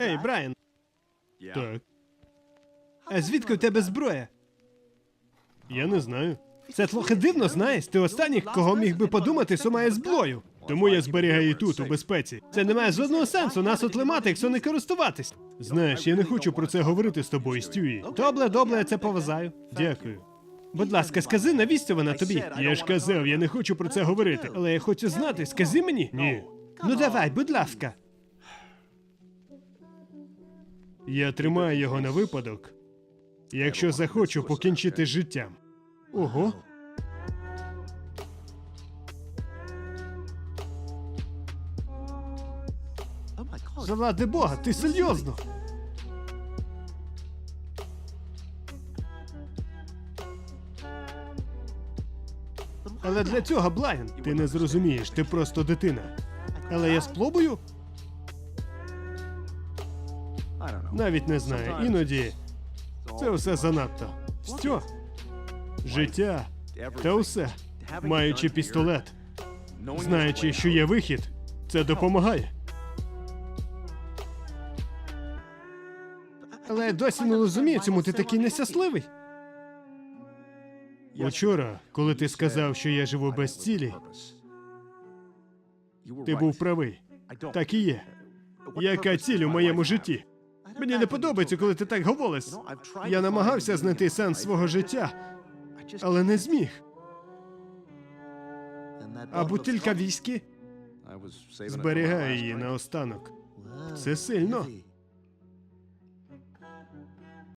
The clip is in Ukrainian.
Ей, Брайан. Так. А звідки у тебе зброя? Я не знаю. Це трохи дивно, знаєш. Ти останній, кого міг би подумати, що має зброю. Тому я зберігаю її тут, у безпеці. Це не має жодного сенсу нас отримати, якщо не користуватись. Знаєш, я не хочу про це говорити з тобою, Стюї. Добре, добре, я це поважаю. Дякую. Будь ласка, скажи, навіщо вона тобі? Я ж казав, я не хочу про це говорити. Але я хочу знати, скажи мені. Ні. Ну давай, будь ласка. Я тримаю його на випадок, якщо захочу покінчити з життям. Ого. Заради Бога, ти серйозно? Але для цього, Блайн, ти не зрозумієш, ти просто дитина. Але я спробую? Навіть не знаю. Іноді це все занадто. Що? Життя та усе. Маючи пістолет, знаючи, що є вихід, це допомагає. Але я досі не розумію, чому ти такий нещасливий. Учора, коли ти сказав, що я живу без цілі, ти був правий. Так і є. Яка ціль у моєму житті? Мені не подобається, коли ти так говориш. Я намагався знайти сенс свого життя, але не зміг. А бутилька віскі зберігаю її наостанок. Це сильно.